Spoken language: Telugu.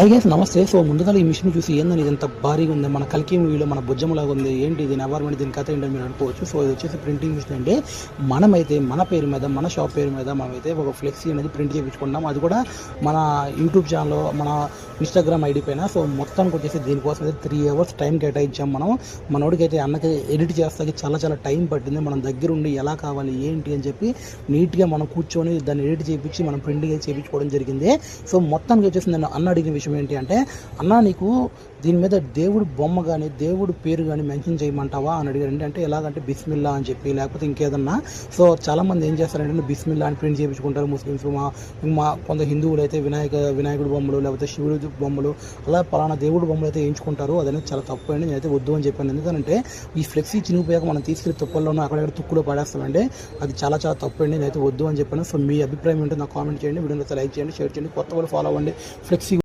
హాయ్ గైస్ నమస్తే. సో ముందుగా ఈ మిషన్ చూసి ఏందని ఇది ఎంత భారీగా ఉంది. మన కల్కి మూవీలో మన బుజ్జంలాగా ఉంది. ఏంటి ఇది? ఎన్వైర్మెంట్ దీని కథ ఏంటని మీరు అనుకోవచ్చు. సో ఇది వచ్చేసి ప్రింటింగ్ మిషన్ అంటే మనమైతే మన పేరు మీద మన షాప్ పేరు మీద మనమైతే ఒక ఫ్లెక్సీ అనేది ప్రింట్ చేయించుకున్నాం అది కూడా మన యూట్యూబ్ ఛానల్ మన ఇన్స్టాగ్రామ్ ఐడి పైన. సో మొత్తానికి వచ్చేసి దీనికోసం అయితే త్రీ అవర్స్ టైం కేటాయించాం మనం. మనోడికి అయితే అన్నకి ఎడిట్ చేస్తాకి చాలా చాలా టైం పట్టింది. మనం దగ్గరుండి ఎలా కావాలి ఏంటి అని చెప్పి నీట్గా మనం కూర్చొని దాన్ని ఎడిట్ చేయించి మనం ప్రింటింగ్ చేయించుకోవడం జరిగింది. సో మొత్తానికి వచ్చేసి నేను అన్న అడిగిన విషయం ఏంటి అంటే అన్న నీకు దీని మీద దేవుడు బొమ్మ కానీ దేవుడు పేరు కానీ మెన్షన్ చేయమంటావా? అని అడిగారు. ఏంటంటే ఎలాగంటే బిస్మిల్లా అని చెప్పి లేకపోతే ఇంకేదన్నా. సో చాలామంది ఏం చేస్తారంటే బిస్మిల్లా అని ప్రింట్ చేయించుకుంటారు ముస్లిమ్స్. మా మా కొంత హిందువులు అయితే వినాయక వినాయకుడు బొమ్మలు లేకపోతే శివుడు బొమ్మలు అలా పలానా దేవుడు బొమ్మలు అయితే వేయించుకుంటారు. అదనేది చాలా తప్పు అండి. నేనైతే వద్దు అని చెప్పాను. ఎందుకంటే ఈ ఫ్లెక్సీ చినిగిపోయాక మనం తీసుకెళ్ళి తుప్పల్లోనూ అక్కడక్కడ తుక్కులో పడేస్తామండి. అది చాలా చాలా తప్పు అండి. నేనైతే వద్దు అని చెప్పాను. సో మీ అభిప్రాయం ఏంటో నాకు కామెంట్ చేయండి. వీడియో లైక్ చేయండి షేర్ చేయండి కొత్త వాళ్ళు ఫాలో అవ్వండి. ఫ్లెక్సీ